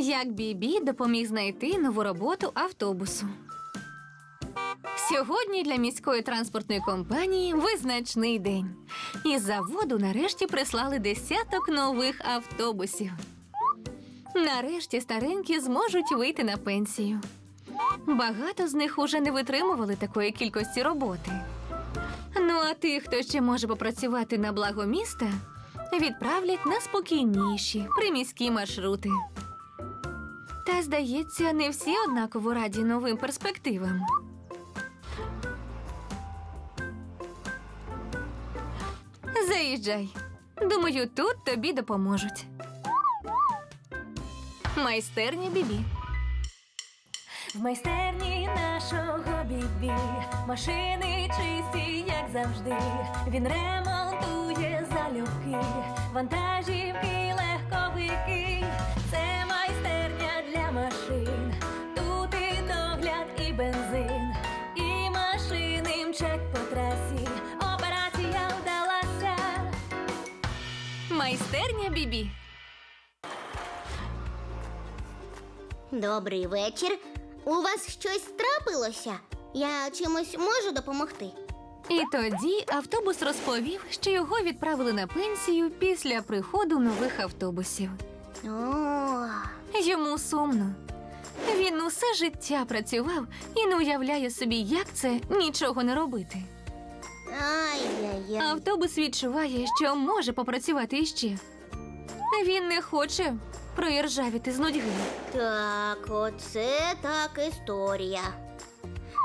Як Бібі допоміг знайти нову роботу автобусу. Сьогодні для міської транспортної компанії визначний день. Із заводу нарешті прислали десяток нових автобусів. Нарешті старенькі зможуть вийти на пенсію. Багато з них уже не витримували такої кількості роботи. Ну а тих, хто ще може попрацювати на благо міста, відправлять на спокійніші приміські маршрути. Та, здається, не всі однаково раді новим перспективам. Заїжджай. Думаю, тут тобі допоможуть. Майстерня Бібі. В майстерні нашого бібі машини чисті, як завжди. Він ремонтує залюбки, вантажівки, легковики. Майстерня Бібі. Добрий вечір. У вас щось трапилося? Я чимось можу допомогти? І тоді автобус розповів, що його відправили на пенсію після приходу нових автобусів. О, Йому сумно. Він усе життя працював і не уявляє собі, як це нічого не робити. ай-яй-яй. Автобус відчуває, що може попрацювати іще. Він не хоче проіржавіти з нудьги. Так, оце так історія.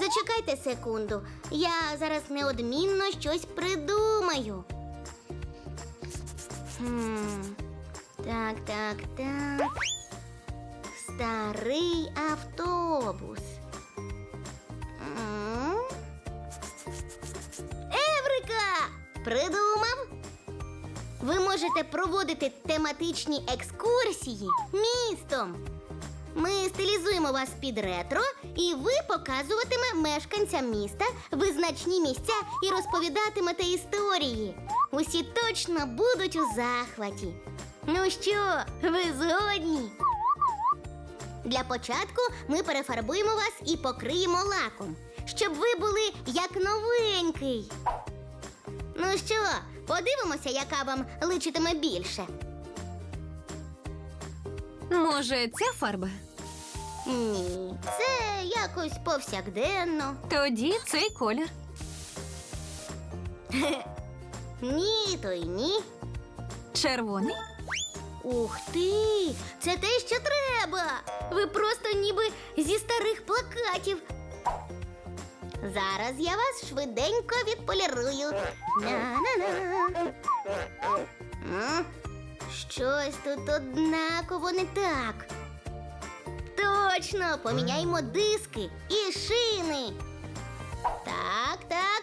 Зачекайте секунду. Я зараз неодмінно щось придумаю. Хм. Так, так, так. Старий автобус. М? Еврика! Придумав? Ви можете проводити тематичні екскурсії містом. Ми стилізуємо вас під ретро, і ви показуватиме мешканцям міста визначні місця і розповідатимете історії. Усі точно будуть у захваті. Ну що, ви згодні? Для початку ми перефарбуємо вас і покриємо лаком, щоб ви були як новенький. Ну що, подивимося, яка вам личитиме більше. Може, ця фарба? Ні, це якось повсякденно. Тоді цей колір. Ні, то й ні. Червоний. Ух ти! Це те, що треба. Ви просто ніби зі старих плакатів. Зараз я вас швиденько відполірую. На-на-на. Щось тут однаково не так. Точно, поміняймо диски і шини. Так, так.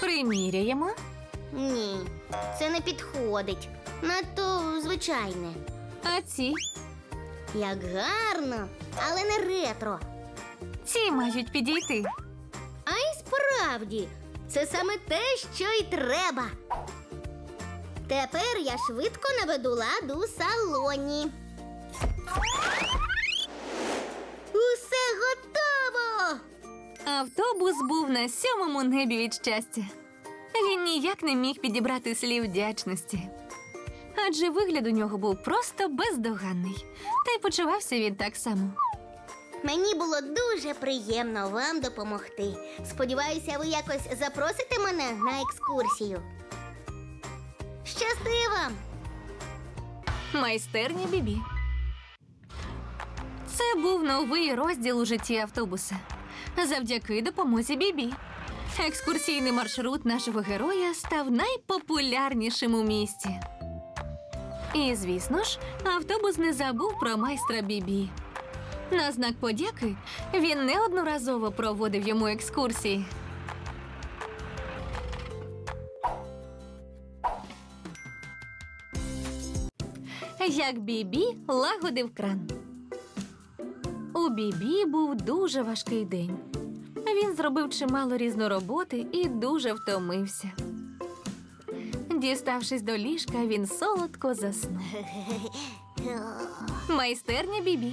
Приміряємо. Ні, це не підходить. Надто звичайне. А ці? Як гарно, але не ретро. Ці мають підійти. А справді, це саме те, що й треба. Тепер я швидко наведу лад у салоні. Усе готово! Автобус був на сьомому небі від щастя. Він ніяк не міг підібрати слів вдячності. Адже вигляд у нього був просто бездоганний, та й почувався він так само. Мені було дуже приємно вам допомогти. Сподіваюся, ви якось запросите мене на екскурсію. Щасти вам! Майстерня Бібі. Це був новий розділ у житті автобуса. Завдяки допомозі Бібі. Екскурсійний маршрут нашого героя став найпопулярнішим у місті. І, звісно ж, автобус не забув про майстра Бібі. На знак подяки він неодноразово проводив йому екскурсії. Як Бібі лагодив кран. У Бібі був дуже важкий день. Він зробив чимало різнороботи і дуже втомився. Діставшись до ліжка, він солодко заснув. Майстерня Бібі.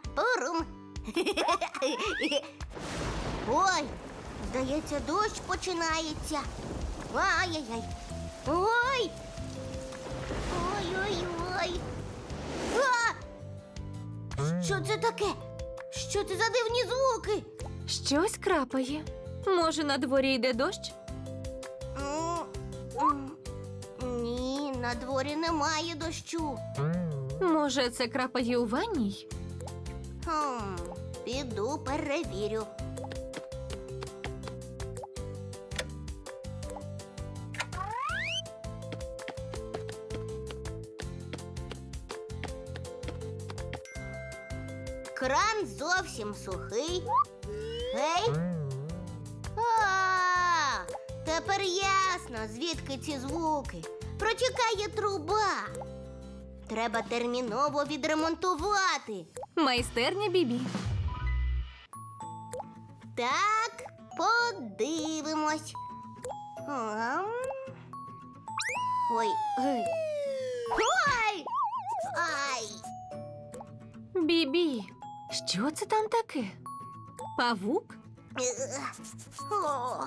Ой, здається, дощ починається. Ай-яй-яй. Ой. Ой-ой-ой. Що це таке? Що це за дивні звуки? Щось крапає. Може, на дворі йде дощ? Ні, на дворі немає дощу. Може, це крапає у ванній? Хм, піду перевірю. Кран зовсім сухий. Гей. А, тепер ясно, звідки ці звуки. Протікає труба. Треба терміново відремонтувати. Майстерня Бібі. Так, подивимось. Ам. Ой. Ой. Ой! Ай! Бібі. Що це там таке? Павук? Ех. О.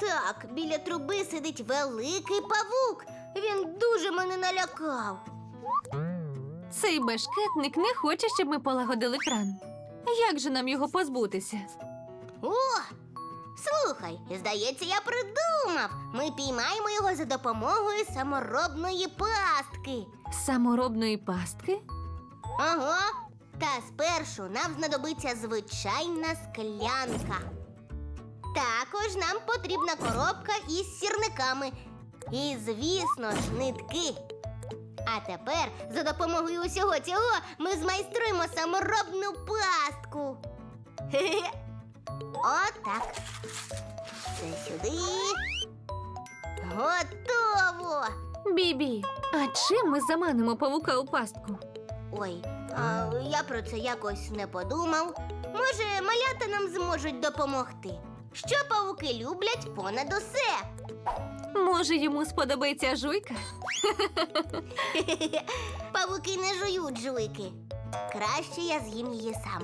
Так, біля труби сидить великий павук. Він дуже мене налякав. Цей бешкетник не хоче, щоб ми полагодили кран. Як же нам його позбутися? О! Слухай, здається, я придумав. Ми піймаємо його за допомогою саморобної пастки. Саморобної пастки? Ага. Та спершу нам знадобиться звичайна склянка. Також нам потрібна коробка із сірниками. І, звісно ж, нитки. А тепер за допомогою усього цього ми змайструємо саморобну пастку. Хе-хе. Отак. Це сюди. Готово. Бібі, а чим ми заманимо павука у пастку? Ой, а, я про це якось не подумав. Може, малята нам зможуть допомогти. Що павуки люблять понад усе? Може, йому сподобається жуйка? Павуки не жують жуйки. Краще я з'їм її сам.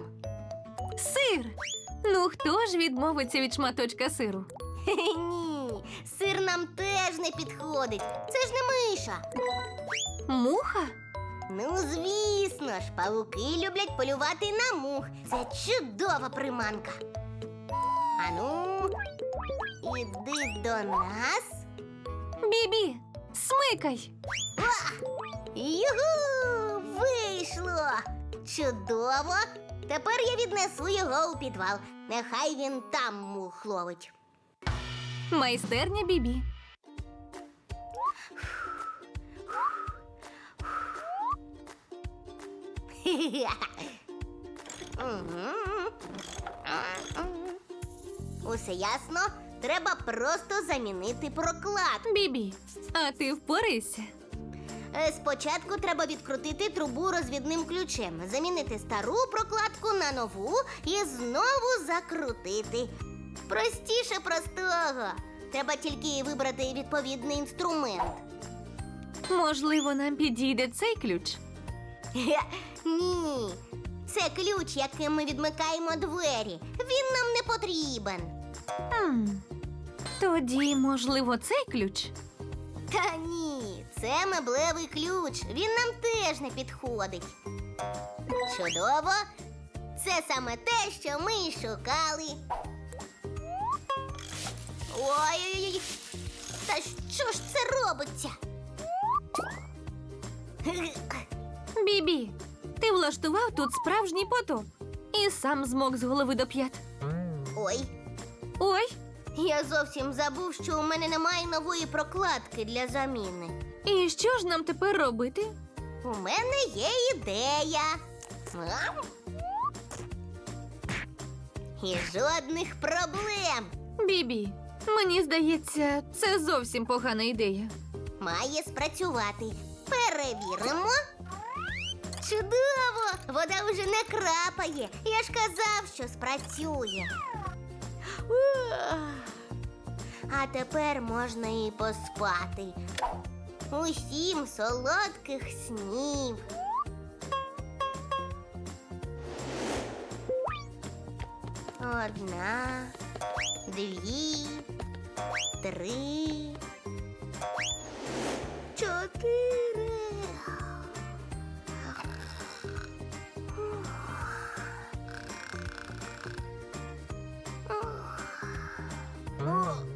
Сир! Ну хто ж відмовиться від шматочка сиру? Ні, сир нам теж не підходить. Це ж не миша. Муха? Ну, звісно ж, павуки люблять полювати на мух. Це чудова приманка. Ану, іди до нас. Бібі, смикай! Югу! Вийшло! Чудово! Тепер я віднесу його у підвал. Нехай він там мух ловить. Майстерня Бібі. Усе ясно? Треба просто замінити проклад. Бібі, а ти впорайся. Е, Спочатку треба відкрутити трубу розвідним ключем, замінити стару прокладку на нову і знову закрутити. Простіше простого. Треба тільки вибрати відповідний інструмент. Можливо, нам підійде цей ключ. Хе, Ні, це ключ, яким ми відмикаємо двері. Він нам не потрібен. Хм. Тоді, можливо, цей ключ. Та ні, це меблевий ключ. Він нам теж не підходить. Чудово. Це саме те, що ми й шукали. Ой-ой-ой. Та що ж це робиться? Бібі, ти влаштував тут справжній потоп і сам змок з голови до п'ят. Ой, Ой, я зовсім забув, що у мене немає нової прокладки для заміни. і що ж нам тепер робити? У мене є ідея. Ам. І жодних проблем. Бібі, мені здається, це зовсім погана ідея. Має спрацювати. Перевіримо. Чудово! Вода вже не крапає. Я ж казав, що спрацює. А тепер можна і поспати. Усім солодких снів. Одна, дві, три, чотири. Oh.